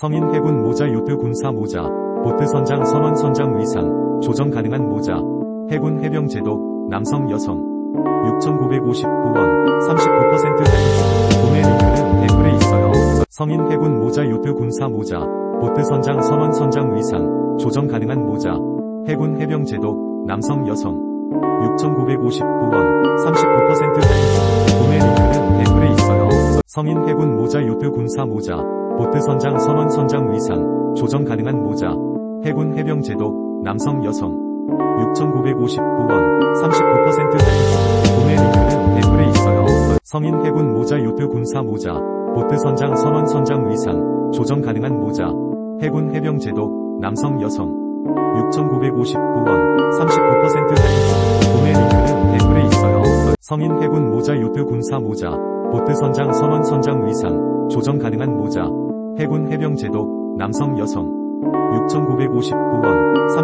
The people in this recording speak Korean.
성인 해군 모자 요트 군사 모자, 보트 선장 선원 선장 의상, 조정 가능한 모자, 해군 해병 제도, 남성 여성. 6,959원, 39% 할인. 구매 링크는 댓글에 있어요. 성인 해군 모자 요트 군사 모자, 보트 선장 선원 선장 의상, 조정 가능한 모자, 해군 해병 제도, 남성 여성. 6,959원, 39% 할인. 구매 링크는 댓글에 있어요. 성인 해군 모자 요트 군사 모자, 보트 선장 선원 선장 의상, 조정 가능한 모자, 해군 해병 제도, 남성 여성. 6,959원, 39% 할인. 구매 링크는 댓글에 있어요. 성인 해군 모자 요트 군사 모자, 보트 선장 선원 선장 의상, 조정 가능한 모자, 해군 해병 제도, 남성 여성. 6,959원, 39% 할인. 구매 링크는 댓글에 있어요. 성인 해군 모자 요트 군사 모자, 보트 선장 선원 선장 의상, 조정 가능한 모자, 해군 해병 제도, 남성 여성. 6,959원,